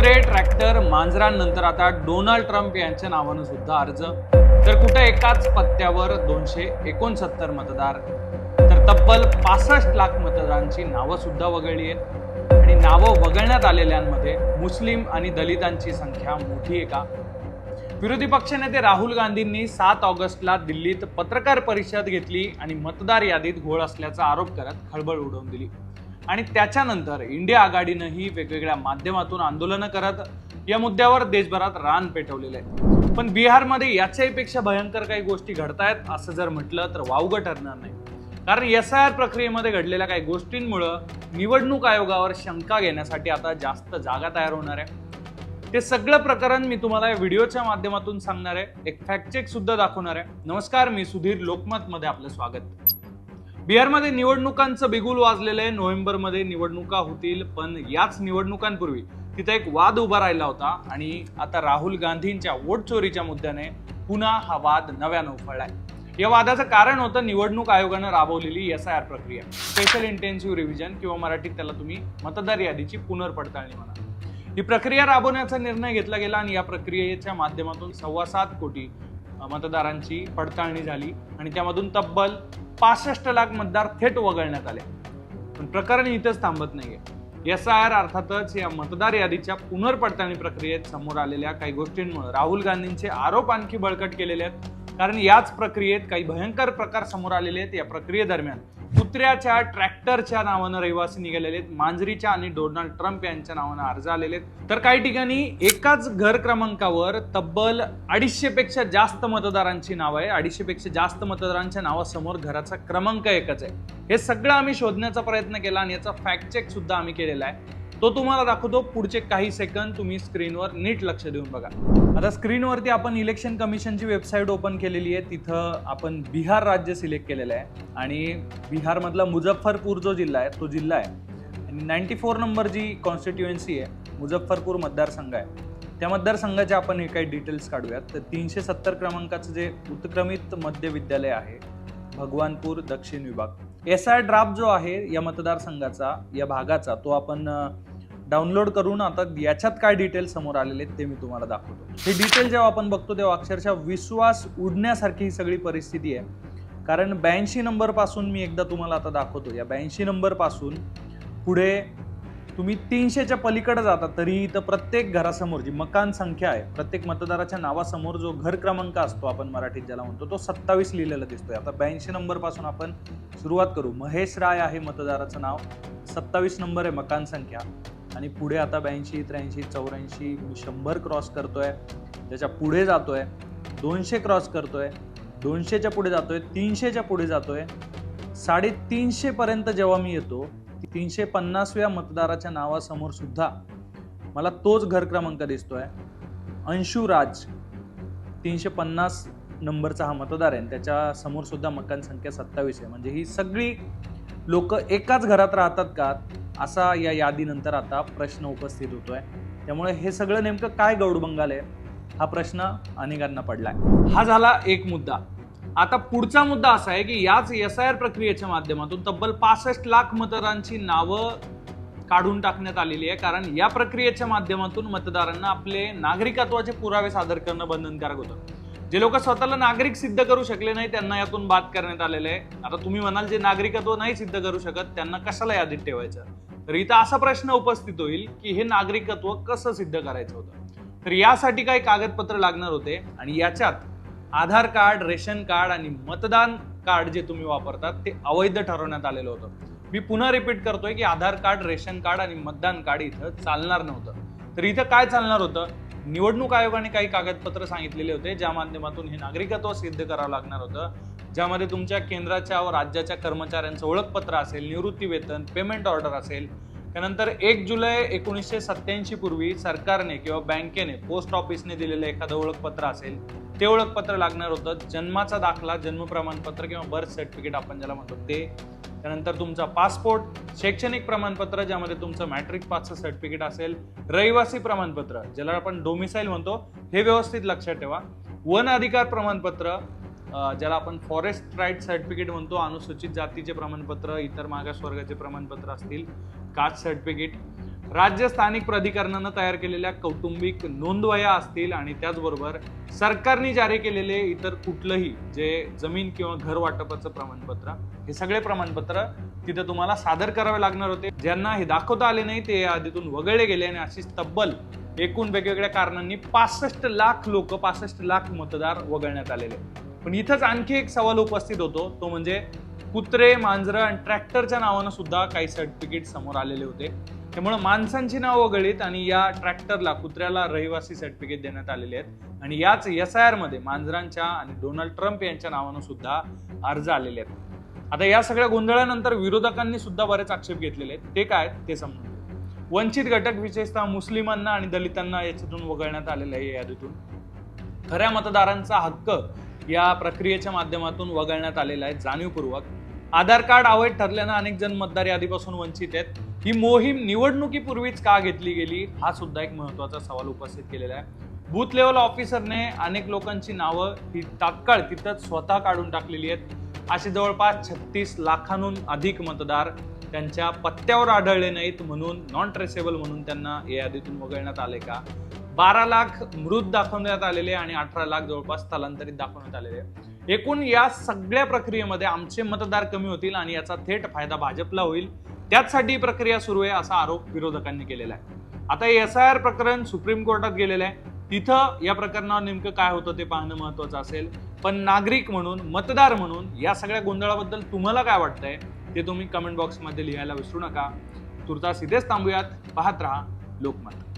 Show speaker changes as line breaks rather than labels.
कुत्रे ट्रॅक्टर मांजरांनंतर आता Donald Trump यांच्या नावानं सुद्धा अर्ज. तर कुठं एकाच पत्त्यावर दोनशे एकोणसत्तर मतदार. तर तब्बल पासष्ट लाख मतदारांची नावं सुद्धा वगळली आहेत. आणि नावं वगळण्यात आलेल्यांमध्ये मुस्लिम आणि दलितांची संख्या मोठी आहे का? विरोधी पक्षनेते राहुल गांधींनी सात ऑगस्टला दिल्लीत पत्रकार परिषद घेतली आणि मतदार यादीत घोळ असल्याचा आरोप करत खळबळ उडवून दिली. आणि त्याच्यानंतर इंडिया आघाडीनंही वेगवेगळ्या माध्यमातून आंदोलनं करत या मुद्द्यावर देशभरात रान पेटवलेलं आहे. पण बिहारमध्ये याच्याही पेक्षा भयंकर काही गोष्टी घडतायत असं जर म्हटलं तर वावगं ठरणार नाही. कारण एस आय आर प्रक्रियेमध्ये घडलेल्या काही गोष्टींमुळं निवडणूक आयोगावर शंका घेण्यासाठी आता जास्त जागा तयार होणार आहे. ते सगळं प्रकरण मी तुम्हाला या व्हिडिओच्या माध्यमातून सांगणार आहे. एक फॅक्ट चेक सुद्धा दाखवणार आहे. नमस्कार मी सुधीर लोकमत मध्ये आपलं स्वागत. बिहारमध्ये निवडणुकांचं बिगुल वाजलेलं आहे. नोव्हेंबरमध्ये निवडणुका होतील पण याच निवडणुकांपूर्वी तिथे एक वाद उभा राहिला होता आणि आता राहुल गांधींच्या वोट चोरीच्या मुद्द्याने पुन्हा हा वाद नव्यानं उफळलाय. या वादाचं कारण होतं निवडणूक आयोगानं राबवलेली एस आय आर प्रक्रिया. स्पेशल इंटेन्सिव्ह रिव्हिजन किंवा मराठीत त्याला तुम्ही मतदार यादीची पुनर्पडताळणी म्हणा. ही प्रक्रिया राबवण्याचा निर्णय घेतला गेला आणि या प्रक्रियेच्या माध्यमातून सव्वा सात कोटी मतदारांची पडताळणी झाली आणि त्यामधून तब्बल पासष्ट लाख मतदार थेट वगळण्यात आले. पण प्रकरण इथंच थांबत नाहीये. एस आय आर अर्थातच या मतदार यादीच्या पुनर्पडताळणी प्रक्रियेत समोर आलेल्या काही गोष्टींमुळे राहुल गांधींचे आरोप आणखी बळकट केलेले आहेत. कारण याच प्रक्रियेत काही भयंकर प्रकार समोर आलेले आहेत या प्रक्रियेदरम्यान कुत्र्याच्या ट्रॅक्टरच्या नावानं रहिवासी निघालेले आहेत. मांजरीच्या आणि डोनाल्ड ट्रम्प यांच्या नावानं अर्ज आलेले आहेत. तर काही ठिकाणी एकाच घर क्रमांकावर तब्बल अडीचशे पेक्षा जास्त मतदारांची नावं आहे अडीचशे पेक्षा जास्त मतदारांच्या नावासमोर घराचा क्रमांक एकच आहे. हे सगळं आम्ही शोधण्याचा प्रयत्न केला आणि याचा फॅक्ट चेक सुद्धा आम्ही केलेला आहे. तो तुम्हाला दाखवतो पुढचे काही सेकंद तुम्ही स्क्रीनवर नीट लक्ष देऊन बघा. आता स्क्रीनवरती आपण इलेक्शन कमिशनची वेबसाईट ओपन केलेली आहे. तिथं आपण बिहार राज्य सिलेक्ट केलेलं आहे. आणि बिहारमधला मुझफ्फरपूर जो जिल्हा आहे तो जिल्हा आहे. आणि नाईन्टी फोर नंबर जी कॉन्स्टिट्युएन्सी आहे मुझफ्फरपूर मतदारसंघ आहे. त्या मतदारसंघाचे आपण हे काही डिटेल्स काढूयात. तर तीनशे सत्तर क्रमांकाचं जे उत्क्रमित मध्य विद्यालय आहे भगवानपूर दक्षिण विभाग. एस आय ड्राफ्ट जो आहे या मतदारसंघाचा या भागाचा तो आपण डाउनलोड करून आता याच्यात काय डिटेल समोर आलेले आहेत ते मी तुम्हाला दाखवतो. हे डिटेल जेव्हा आपण बघतो तेव्हा अक्षरशः विश्वास उडण्यासारखी ही सगळी परिस्थिती आहे. कारण ब्याऐंशी नंबरपासून मी एकदा तुम्हाला आता दाखवतो. या ब्याऐंशी नंबरपासून पुढे तुम्ही तीनशेच्या पलीकडे जाता तरी इथं प्रत्येक घरासमोर जी मकान संख्या आहे प्रत्येक मतदाराच्या नावासमोर जो घर क्रमांक असतो आपण मराठीत ज्याला म्हणतो तो सत्तावीस लिहिलेला दिसतोय. आता ब्याऐंशी नंबरपासून आपण सुरुवात करू. महेश राय आहे मतदाराचं नाव. सत्तावीस नंबर आहे मकान संख्या. आणि पुढे आता ब्याऐंशी त्र्याऐंशी चौऱ्याऐंशी मी शंभर क्रॉस करतोय त्याच्या पुढे जातोय दोनशे क्रॉस करतोय दोनशेच्या पुढे जातोय तीनशेच्या पुढे जातोय साडेतीनशे पर्यंत जेव्हा मी येतो तीनशे पन्नासव्या मतदाराच्या नावासमोर सुद्धा मला तोच घर क्रमांक दिसतोय अंशू राज. तीनशे पन्नास नंबरचा हा मतदार आहे. आणि त्याच्यासमोर सुद्धा मकान संख्या सत्तावीस आहे. म्हणजे ही सगळी लोक एकाच घरात राहतात का? असा या यादीनंतर आता प्रश्न उपस्थित होतोय. त्यामुळे हे सगळं नेमकं काय गौडबंगाल आहे हा प्रश्न अनेकांना पडलाय. हा झाला एक मुद्दा. आता पुढचा मुद्दा असा आहे की याच एस आय आर प्रक्रियेच्या माध्यमातून तब्बल पासष्ट लाख मतदारांची नावं काढून टाकण्यात आलेली आहे. कारण या प्रक्रियेच्या माध्यमातून मतदारांना आपले नागरिकत्वाचे पुरावे सादर करणं बंधनकारक होतं. जे लोक स्वतःला नागरिक सिद्ध करू शकले नाही त्यांना यातून बाद करण्यात आलेलं आहे. आता तुम्ही म्हणाल जे नागरिकत्व नाही सिद्ध करू शकत त्यांना कशाला यादीत ठेवायचं? तर इथं असा प्रश्न उपस्थित होईल की हे नागरिकत्व कसं सिद्ध करायचं होतं? तर यासाठी काही कागदपत्र लागणार होते आणि याच्यात आधार कार्ड रेशन कार्ड आणि मतदान कार्ड जे तुम्ही वापरतात ते अवैध ठरवण्यात आलेलं होतं. मी पुन्हा रिपीट करतोय की आधार कार्ड रेशन कार्ड आणि मतदान कार्ड इथं चालणार नव्हतं. तर इथं काय चालणार होतं? निवडणूक आयोगाने काही कागदपत्र सांगितलेले होते ज्या माध्यमातून हे नागरिकत्व सिद्ध करावं लागणार होतं. ज्यामध्ये तुमच्या केंद्राच्या व राज्याच्या कर्मचाऱ्यांचं ओळखपत्र असेल निवृत्ती वेतन पेमेंट ऑर्डर असेल त्यानंतर एक जुलै एकोणीसशे सत्याऐंशी पूर्वी सरकारने किंवा बँकेने पोस्ट ऑफिसने दिलेलं एखादं ओळखपत्र असेल ते ओळखपत्र लागणार होतं. जन्माचा दाखला जन्म प्रमाणपत्र किंवा बर्थ सर्टिफिकेट आपण ज्याला म्हणतो ते. त्यानंतर तुमचा पासपोर्ट शैक्षणिक प्रमाणपत्र ज्यामध्ये तुमचं मॅट्रिक पासचं सर्टिफिकेट असेल रहिवासी प्रमाणपत्र ज्याला आपण डोमिसाईल म्हणतो हे व्यवस्थित लक्षात ठेवा. वन अधिकार प्रमाणपत्र ज्याला आपण फॉरेस्ट राईट सर्टिफिकेट म्हणतो अनुसूचित जातीचे प्रमाणपत्र इतर मागासवर्गाचे प्रमाणपत्र असतील कास्ट सर्टिफिकेट राज्य स्थानिक प्राधिकरणानं तयार केलेल्या कौटुंबिक नोंदवया असतील आणि त्याचबरोबर सरकारने जारी केलेले इतर कुठलंही जे जमीन किंवा घर वाटपाचं प्रमाणपत्र हे सगळे प्रमाणपत्र तिथे तुम्हाला सादर करावे लागणार होते. ज्यांना हे दाखवता आले नाही ते आधीतून यादीतून वगळले गेले आणि अशीच तब्बल एकूण वेगवेगळ्या कारणांनी पासष्ट लाख लोक पासष्ट लाख मतदार वगळण्यात आलेले. पण इथंच आणखी एक सवाल उपस्थित होतो. तो म्हणजे कुत्रे मांजरं आणि ट्रॅक्टरच्या नावानं सुद्धा काही सर्टिफिकेट समोर आलेले होते. त्यामुळे माणसांची नावं वगळीत आणि या ट्रॅक्टरला कुत्र्याला रहिवासी सर्टिफिकेट देण्यात आलेले आहेत. आणि याच एस आय आरमध्ये मांजरांच्या आणि डोनाल्ड ट्रम्प यांच्या नावानं सुद्धा अर्ज आलेले आहेत. आता या सगळ्या गोंधळानंतर विरोधकांनी सुद्धा बरेच आक्षेप घेतलेले आहेत. ते काय ते समजून वंचित घटक विशेषतः मुस्लिमांना आणि दलितांना याच्यातून वगळण्यात आलेलं आहे या यादीतून. खऱ्या मतदारांचा हक्क या प्रक्रियेच्या माध्यमातून वगळण्यात आलेला आहे जाणीवपूर्वक. आधार कार्ड अवैध ठरल्यानं अनेक जण मतदार यादीपासून वंचित आहेत. ही मोहीम निवडणुकीपूर्वीच का घेतली गेली हा सुद्धा एक महत्त्वाचा सवाल उपस्थित केलेला आहे. बूथ लेवल ऑफिसरने अनेक लोकांची नावं ही तात्काळ तिथंच स्वतः काढून टाकलेली आहेत. असे जवळपास छत्तीस लाखांहून अधिक मतदार त्यांच्या पत्त्यावर आढळले नाहीत म्हणून नॉन ट्रेसेबल म्हणून त्यांना या यादीतून वगळण्यात आले का? बारा लाख मृत दाखवण्यात आलेले आणि अठरा लाख जवळपास स्थलांतरित दाखवण्यात आलेले. एकूण या सगळ्या प्रक्रियेमध्ये आमचे मतदार कमी होतील आणि याचा थेट फायदा भाजपला होईल. त्याचसाठी प्रक्रिया सुरू आहे असा आरोप विरोधकांनी केलेला आहे. आता एस आय आर प्रकरण सुप्रीम कोर्टात गेलेलं आहे. तिथं या प्रकरणावर नेमकं काय होतं ते पाहणं महत्वाचं असेल. पण नागरिक म्हणून मतदार म्हणून या सगळ्या गोंधळाबद्दल तुम्हाला काय वाटतंय ते तुम्ही कमेंट बॉक्समध्ये लिहायला विसरू नका. तुर्तास इथेच थांबूयात. पाहत राहा लोकमत.